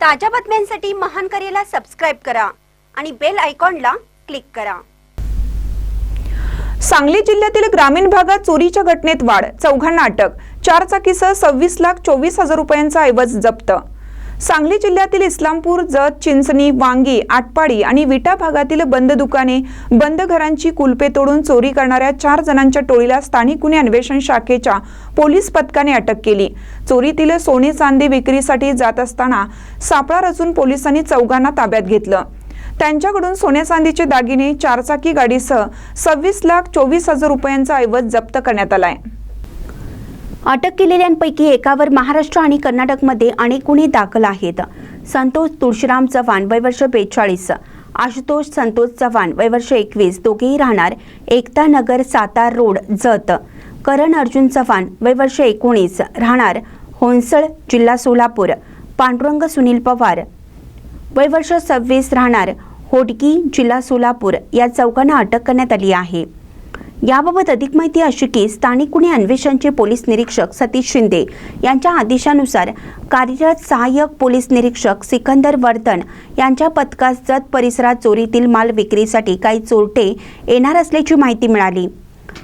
ताज्या बातम्यांसाठी महान करेला सबस्क्राईब करा आणि बेल आयकॉनला क्लिक करा. सांगली जिल्ह्यातील ग्रामीण भागात चोरीच्या घटनेत वाढ चौघांना अटक चार चाकीसह सव्वीस लाख चोवीस हजार रुपयांचा ऐवज जप्त. सांगली जिल्ह्यातील इस्लामपूर जत चिंचणी वांगी आटपाडी आणि विटा भागातील बंद दुकाने बंद घरांची कुलपे तोडून चोरी करणाऱ्या चार जणांच्या टोळीला स्थानिक गुन्हे अन्वेषण शाखेच्या पोलीस पथकाने अटक केली. चोरीतील सोने चांदी विक्रीसाठी जात असताना सापळा रचून पोलिसांनी चौघांना ताब्यात घेतलं. त्यांच्याकडून सोन्या चांदीचे दागिने चारचाकी गाडीसह सव्वीस लाख चोवीस हजार रुपयांचा ऐवज जप्त करण्यात आलाय. अटक केलेल्यांपैकी एकावर महाराष्ट्र आणि कर्नाटकमध्ये अनेक गुन्हे दाखल आहेत. संतोष तुळशीराम चव्हाण वयवर्ष बेचाळीस. आशुतोष संतोष चव्हाण वयवर्ष एकवीस. दोघेही राहणार एकता नगर सातार रोड जत. करण अर्जुन चव्हाण वयवर्ष एकोणीस. राहणार होनसळ जिल्हा सोलापूर. पांडुरंग सुनील पवार वयवर्ष सव्वीस. राहणार होडकी जिल्हा सोलापूर. या चौकांना अटक करण्यात आली आहे. याबाबत अधिक माहिती अशी की स्थानिक गुन्हे अन्वेषणचे पोलीस निरीक्षक सतीश शिंदे यांच्या आदेशानुसार कार्यरत सहाय्यक पोलीस निरीक्षक सिकंदर वर्धन यांच्या पथकास जत परिसरात चोरीतील माल विक्रीसाठी काही चोरटे येणार असल्याची माहिती मिळाली.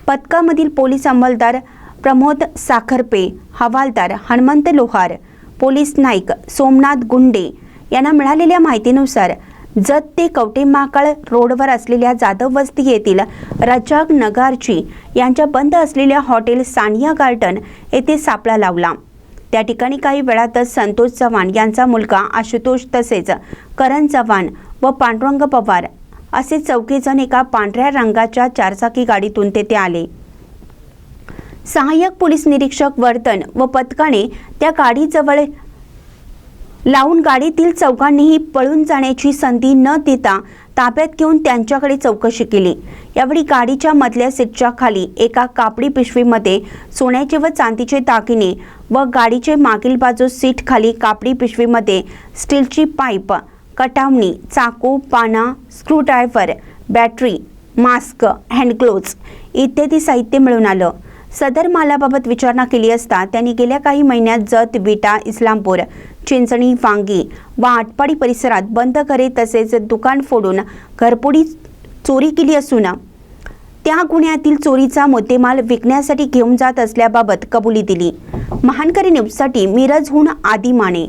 पथकामधील पोलीस अंमलदार प्रमोद साखरपे हवालदार हनुमंत लोहार पोलीस नाईक सोमनाथ गुंडे यांना मिळालेल्या माहितीनुसार जत ते कवटेमाकाळ रोडवर असलेल्या जाधव वस्ती येथील रजाक नगारची यांच्या बंद असलेल्या हॉटेल सानिया गार्डन येथे सापळा लावला. त्या ठिकाणी काही वेळातच संतोष चव्हाण यांचा मुलगा आशुतोष तसेच करण चव्हाण व पांडुरंग पवार असे चौघेजण एका पांढऱ्या रंगाच्या चारचाकी गाडीतून तेथे आले. सहाय्यक पोलीस निरीक्षक वर्धन व पथकाने त्या गाडीजवळ लावून गाडीतील चौघांनीही पळून जाण्याची संधी न देता ताब्यात घेऊन त्यांच्याकडे चौकशी केली. यावेळी गाडीच्या मधल्या सीटच्या खाली एका कापडी पिशवीमध्ये सोन्याचे व चांदीचे दागिने व गाडीचे मागील बाजू सीट खाली कापडी पिशवीमध्ये स्टीलची पाईप कटावणी चाकू पाना स्क्रूड्रायव्हर बॅटरी मास्क हँडग्लोव्ज इत्यादी साहित्य मिळून आलं. सदर मालाबाबत विचारणा केली असता त्यांनी गेल्या काही महिन्यात जत विटा इस्लामपूर चिंचणी वांगी. व आटपाडी परिसरात बंद घरे तसेच दुकान फोडून घरपुडी चोरी केली असून त्या गुन्ह्यातील चोरीचा मुद्देमाल विकण्यासाठी घेऊन जात असल्याबाबत कबुली दिली. महानकरी न्यूजसाठी मिरजहून आदी माने.